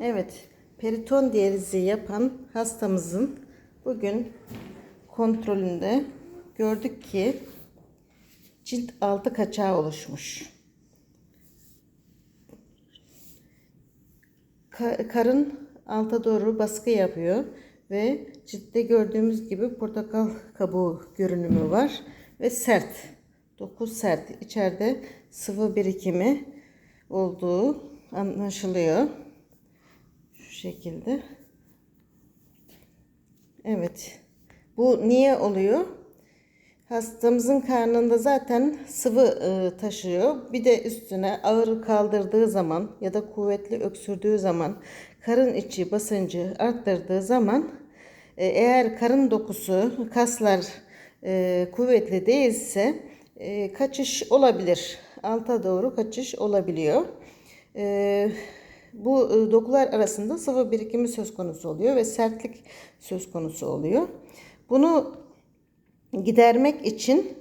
Evet, periton diyalizi yapan hastamızın bugün kontrolünde gördük ki cilt altı kaçağı oluşmuş. Ka- karın alta doğru baskı yapıyor ve ciltte gördüğümüz gibi portakal kabuğu görünümü var ve sert. Doku sert. İçeride sıvı birikimi olduğu anlaşılıyor. Şekilde. Evet. Bu niye oluyor? Hastamızın karnında zaten sıvı e, taşıyor. Bir de üstüne ağır kaldırdığı zaman ya da kuvvetli öksürdüğü zaman karın içi basıncı arttırdığı zaman e, eğer karın dokusu, kaslar e, kuvvetli değilse e, kaçış olabilir. Alta doğru kaçış olabiliyor. E, bu e, dokular arasında sıvı birikimi söz konusu oluyor ve sertlik söz konusu oluyor. Bunu gidermek için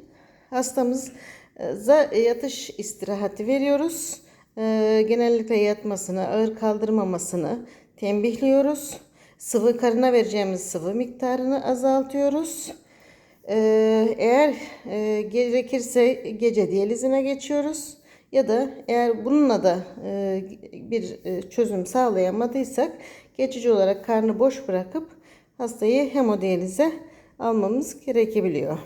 hastamıza yatış istirahati veriyoruz. Ee, genellikle yatmasını, ağır kaldırmamasını tembihliyoruz. Sıvı karına vereceğimiz sıvı miktarını azaltıyoruz. Eğer e, gerekirse gece diyalizine geçiyoruz. Ya da eğer bununla da e, bir e, çözüm sağlayamadıysak geçici olarak karnı boş bırakıp hastayı hemodiyalize almamız gerekebiliyor.